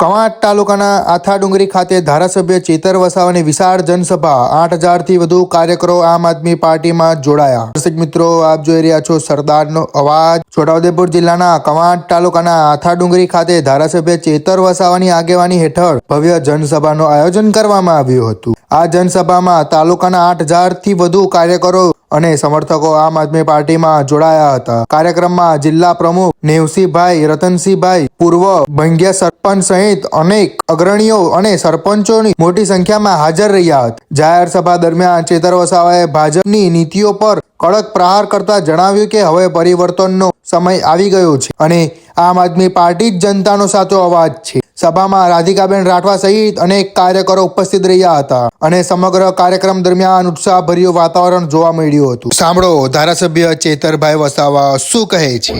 કવાંટ તાલુકાના આથા ડુંગરી ખાતે ધારાસભ્ય ચેતર વસાવાની વિશાળ જનસભા આઠ હજારથી વધુ કાર્યકરો આમ આદમી પાર્ટીમાં જોડાયા. દર્શક મિત્રો, આપ જોઈ રહ્યા છો સરદારનો અવાજ. છોટાઉદેપુર જિલ્લાના કવાંટ તાલુકાના આથા ડુંગરી ખાતે ધારાસભ્ય ચેતર વસાવાની આગેવાની હેઠળ ભવ્ય જનસભાનું આયોજન કરવામાં આવ્યું હતું. આ જનસભામાં તાલુકાના આઠ હજારથી વધુ કાર્યકરો અને સમર્થકો આમ આદમી પાર્ટીમાં જોડાયા હતા. કાર્યક્રમમાં જિલ્લા પ્રમુખ નેવસીભાઈ રતનસિંહભાઈ પૂર્વ ભંગ્યા સરપંચ સહિત અનેક અગ્રણીઓ અને સરપંચોની મોટી સંખ્યામાં હાજર રહ્યા હતા. જાહેર સભા દરમિયાન ચેતર વસાવાએ ભાજપની નીતિઓ પર કડક પ્રહાર કરતા જણાવ્યું કે હવે પરિવર્તનનો સમય આવી ગયો છે અને આમ આદમી પાર્ટી જ જનતાનો સાચો અવાજ છે. સભામાં રાધિકાબેન રાઠવા સહિત અનેક કાર્યકરો ઉપસ્થિત રહ્યા હતા અને સમગ્ર કાર્યક્રમ દરમિયાન ઉત્સાહભર્યું વાતાવરણ જોવા મળ્યું હતું. સાંભળો, ધારાસભ્ય ચેતરભાઈ વસાવા શું કહે છે?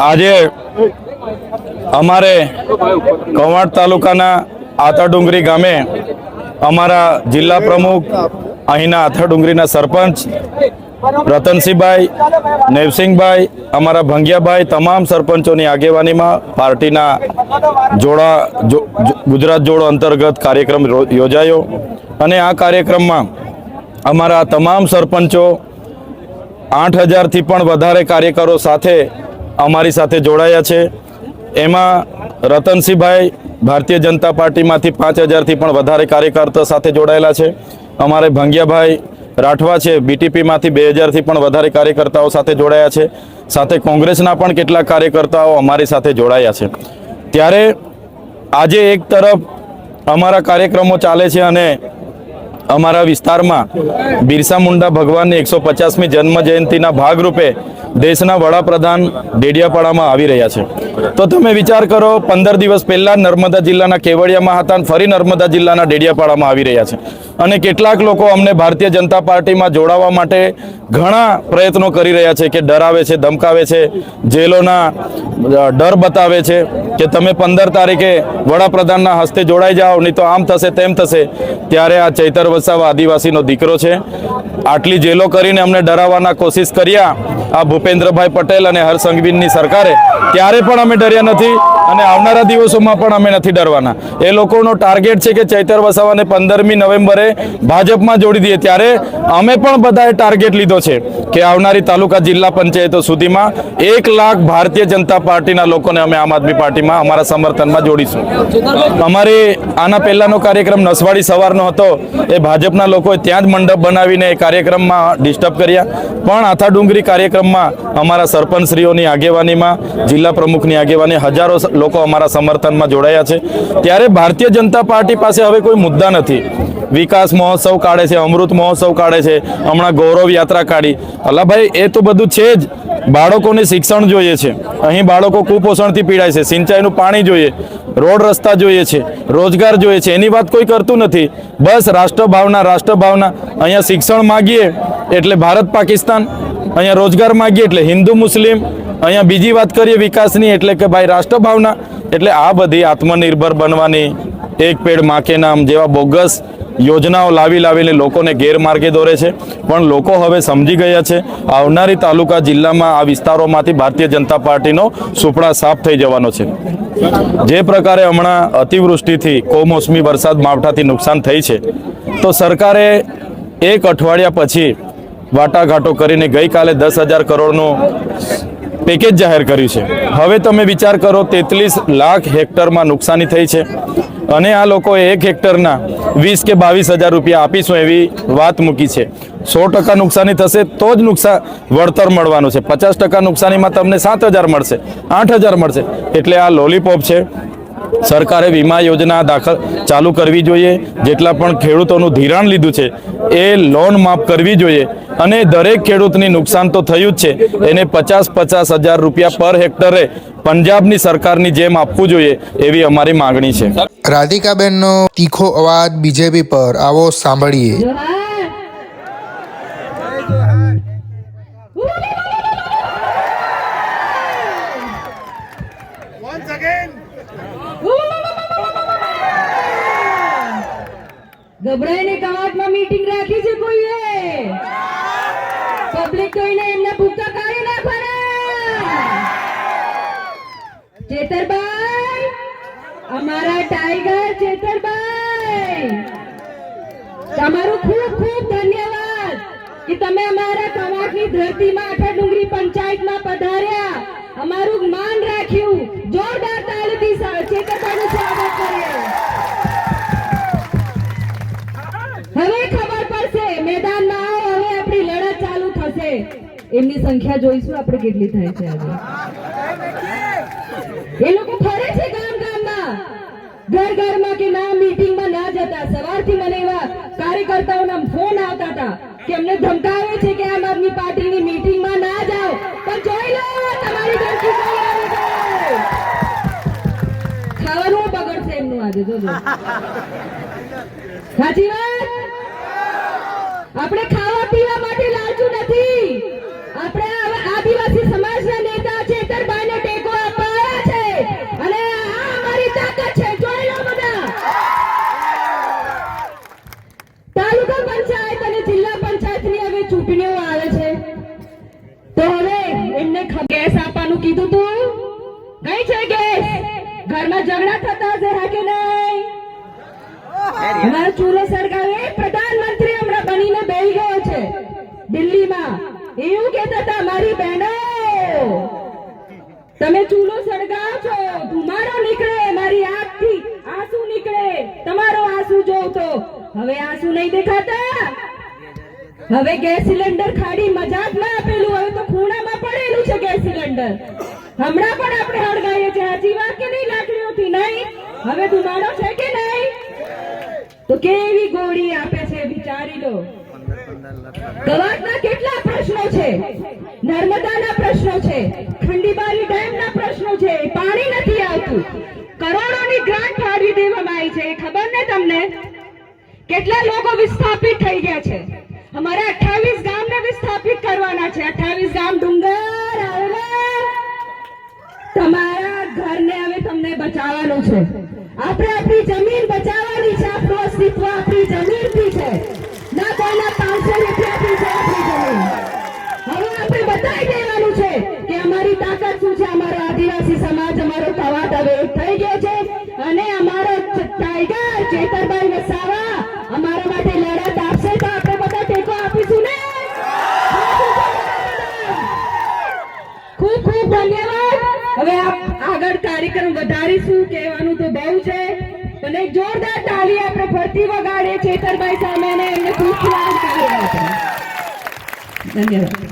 આજે અમારે કવાડ તાલુકાના આથાડુંગરી ગામે અમારા જિલ્લા પ્રમુખ અહીંના આથાડુંગરીના સરપંચ રતનસિંહભાઈ, નેવસિંહભાઈ, અમારા ભંગિયાભાઈ તમામ સરપંચોની આગેવાનીમાં પાર્ટીના જોડા ગુજરાત જોડો અંતર્ગત કાર્યક્રમ યોજાયો. અને આ કાર્યક્રમમાં અમારા તમામ સરપંચો આઠ હજારથી પણ વધારે કાર્યકરો સાથે અમારી સાથે જોડાયા છે. એમાં રતનસિંહભાઈ ભારતીય જનતા પાર્ટીમાંથી પાંચ હજારથી પણ વધારે કાર્યકર્તા સાથે જોડાયેલા છે. અમારે ભંગિયાભાઈ રાઠવા છે. બીટીપીમાંથી બે હજારથી પણ વધારે કાર્યકર્તાઓ સાથે જોડાયા છે. સાથે કોંગ્રેસના પણ કેટલાક કાર્યકર્તાઓ અમારી સાથે જોડાયા છે. ત્યારે આજે એક તરફ અમારા કાર્યક્રમો ચાલે છે અને અમારા વિસ્તારમાં બિરસા મુંડા ભગવાનની એકસો પચાસમી જન્મ જયંતિના ભાગરૂપે દેશના વડાપ્રધાન ડેડિયાપાડામાં આવી રહ્યા છે. તો તમે વિચાર કરો, પંદર દિવસ પહેલાં નર્મદા જિલ્લાના કેવડિયામાં હતા અને ફરી નર્મદા જિલ્લાના ડેડિયાપાડામાં આવી રહ્યા છે. અને કેટલાક લોકો અમને ભારતીય જનતા પાર્ટીમાં જોડાવા માટે ઘણા પ્રયત્નો કરી રહ્યા છે કે ડરાવે છે, ધમકાવે છે, જેલોના ડર બતાવે છે કે તમે પંદર તારીખે વડાપ્રધાનના હસ્તે જોડાઈ જાઓ, નહીં તો આમ થશે, તેમ થશે. ત્યારે આ ચૈતર વસાવા આદિવાસીનો દીકરો છે. આટલી જેલો કરીને અમને ડરાવવાના કોશિશ કર્યા, આ ભૂપેન્દ્રભાઈ પટેલ અને હર્ષ સરકારે ત્યારે પણ અમે ડર્યા નથી અને આવનારા દિવસોમાં પણ અમે નથી ડરવાના. એ લોકોનો ટાર્ગેટ છે કે ચૈતર વસાવાને પંદરમી નવેમ્બરે ભાજપમાં જોડી દઈએ. ત્યારે અમે પણ બધાએ ટાર્ગેટ લીધો છે કે આવનારી તાલુકા જિલ્લા પંચાયતો સુધીમાં એક લાખ ભારતીય જનતા પાર્ટીના લોકોને અમે આમ આદમી પાર્ટીમાં અમારા સમર્થનમાં જોડીશું. અમારે આના પહેલાંનો કાર્યક્રમ નસવાડી સવારનો હતો. એ ભાજપના લોકોએ ત્યાં જ મંડપ બનાવીને એ કાર્યક્રમમાં ડિસ્ટર્બ કર્યા. પણ આથા ડુંગરી કાર્યક્રમમાં અમારા સરપંચશ્રીઓની આગેવાનીમાં, જિલ્લા પ્રમુખની આગેવાની, હજારો લોકો અમારા સમર્થનમાં જોડાયા છે. ત્યારે ભારતીય જનતા પાર્ટી પાસે હવે કોઈ મુદ્દા નથી. વિકાસ મહોત્સવ કાઢે છે, અમૃત મહોત્સવ કાઢે છે, હમણાં ગૌરવ યાત્રા કાઢી. અલ્લાભાઈ, એ તો બધું છે જ. બાળકોને શિક્ષણ જોઈએ છે. અહીં બાળકો કુપોષણથી પીડાય છે, સિંચાઈનું પાણી જોઈએ, રોડ રસ્તા જોઈએ છે, રોજગાર જોઈએ છે, એની વાત કોઈ કરતું નથી. બસ રાષ્ટ્રભાવના રાષ્ટ્રભાવના. અહીંયા શિક્ષણ માગીએ, એટલે ભારત પાકિસ્તાન. અહીંયા રોજગાર માગીએ એટલે હિન્દુ મુસ્લિમ, અહીંયા બીજી વાત કરીએ વિકાસની, એટલે કે ભાઈ રાષ્ટ્રભાવના, એટલે આ બધી આત્મનિર્ભર બનવાની એક પેડમાં નામ જેવા બોગસ યોજનાઓ લાવી લાવીને લોકોને ગેરમાર્ગે દોરે છે. પણ લોકો હવે સમજી ગયા છે, આવનારી તાલુકા જિલ્લામાં આ વિસ્તારોમાંથી ભારતીય જનતા પાર્ટીનો સુપડા સાફ થઈ જવાનો છે. જે પ્રકારે હમણાં અતિવૃષ્ટિથી કોમોસમી વરસાદ માવઠાથી નુકસાન થઈ છે, તો સરકારે એક અઠવાડિયા પછી વાટાઘાટો કરીને ગઈકાલે દસ હજાર કરોડનું પેકેજ જાહેર કર્યું છે. હવે તમે વિચાર કરો, તેત્રીસ લાખ હેક્ટરમાં નુકસાની થઈ છે અને આ લોકોએ એક હેક્ટરના વીસ કે બાવીસ હજાર રૂપિયા આપીશું એવી વાત મૂકી છે. સો ટકા નુકસાની થશે તો જ નુકસાન વળતર મળવાનું છે. પચાસ ટકા નુકસાનીમાં તમને સાત હજાર મળશે, આઠ હજાર મળશે. એટલે આ લોલીપોપ છે. સરકારે વીમા યોજના દાખલ ચાલુ કરવી જોઈએ. જેટલા પણ ખેડૂતોનું ધિરાણ લીધું છે, એ લોન માફ કરવી જોઈએ. અને દરેક ખેડૂતની નુકસાન તો થયું જ છે. એને પચાસ પચાસ હજાર રૂપિયા પર હેક્ટરે પંજાબની સરકારની જેમ આપવું જોઈએ એવી અમારી માંગણી છે. રાધિકાબેનનો તીખો અવાજ બીજેપી પર. આવો સાંભળીએ. ગભરાઈને કવાટમાં મીટિંગ રાખી છે કોઈએ? પબ્લિક તો એને એમને ભૂકા કાઢી નાખવાના? ચેતરભાઈ, અમારા ટાઈગર ચેતરભાઈ. તમારું ખૂબ ખૂબ ધન્યવાદ કે તમે અમારા કવાટની ધરતીમાં આઠા ડુંગરી પંચાયતમાં પધાર્યા. એમની સંખ્યા જોઈશું, આપણે કેટલી થાય છે આજે. એ લોકો ફરે છે ગામ ગામમાં. ઘર ઘરમાં કે ના મીટિંગમાં ના જતા. સવારથી મને એવા કાર્યકર્તાઓના ફોન આવતા હતા કે અમને ધમકાવે છે કે આમ આદમી પાર્ટીની મીટિંગમાં ના જાઓ. પણ જોઈ લો, તમારી ધમકી ખાવાનું બગડશે એમનું આજે, જોજો. સાચી વાત? આપણે ખાવા કીધું તું? કઈ છે ગેસ ઘરમાં ઝઘડા થતા હશે હા કે નહીં? અમારો ચૂલો સળગાવે પ્રધાનમંત્રી હમણાં બનીને બેહી ગયો છે. દિલ્હીમાં. એવું કહેતા હતા મારી બહેનો. તમે ચૂલો સળગાવો છો ધુમાડો નીકળે મારી આંખથી આંસુ નીકળે તમારો આંસુ જોઉં તો. હવે આંસુ નહીં દેખાતા? હવે ગેસ સિલિન્ડર ખાડી મજાકમાં આપેલું હવે તો ખૂણામાં પડેલું છે ગેસ સિલિન્ડર. હમણાં પણ આપણે હળગાઈએ છીએ. સાચી વાત કે નહીં, લાકડીઓથી નહીં? હવે ધુમાડો છે કે નહીં? તો કેવી ગોળી આપે છે, વિચારી લો. કવાટના કેટલા પ્રશ્નો છે? નર્મદાના પ્રશ્નો છે, ખંડીબારી ડેમના પ્રશ્નો છે પાણી નથી આવતું. કરોડોની ગ્રાન્ટ ફાળવી દેવામાં આવી છે ખબર ને તમને? કેટલા લોકો વિસ્થાપિત થઈ ગયા છે? અમારે 28 ગામને વિસ્થાપિત કરવાના છે. 28 ગામ ડુંગર તમારા ઘરને હવે તમને બચાવવાનું છે. આપણે આપણી જમીન બચાવવાની છે, આપણું અસ્તિત્વ આપણી જમીનથી છે. ના કોઈના પાંચસો રૂપિયાથી છે આપણી જમીન. હવે આપણે બતાવી દેવાનું છે કે અમારી તાકાત શું છે, અમારો આદિવાસી સમાજ, અમારો કવાટ હવે થઈ ગયો છે અને અમારો ટાઈગર ચેતરભાઈ વસાવા અમારા માટે લડત આપશે તો આપણે બધા ટેકો આપીશું ને? ખૂબ ખૂબ ધન્યવાદ. હવે આગળ કાર્યક્રમ વધારીશું કહેવાનું તો બહુ છે અને જોરદાર તાળી આપણે ફરતી વગાડીએ ચેતરભાઈ સામે એમને ખૂબ ધન્યવાદ.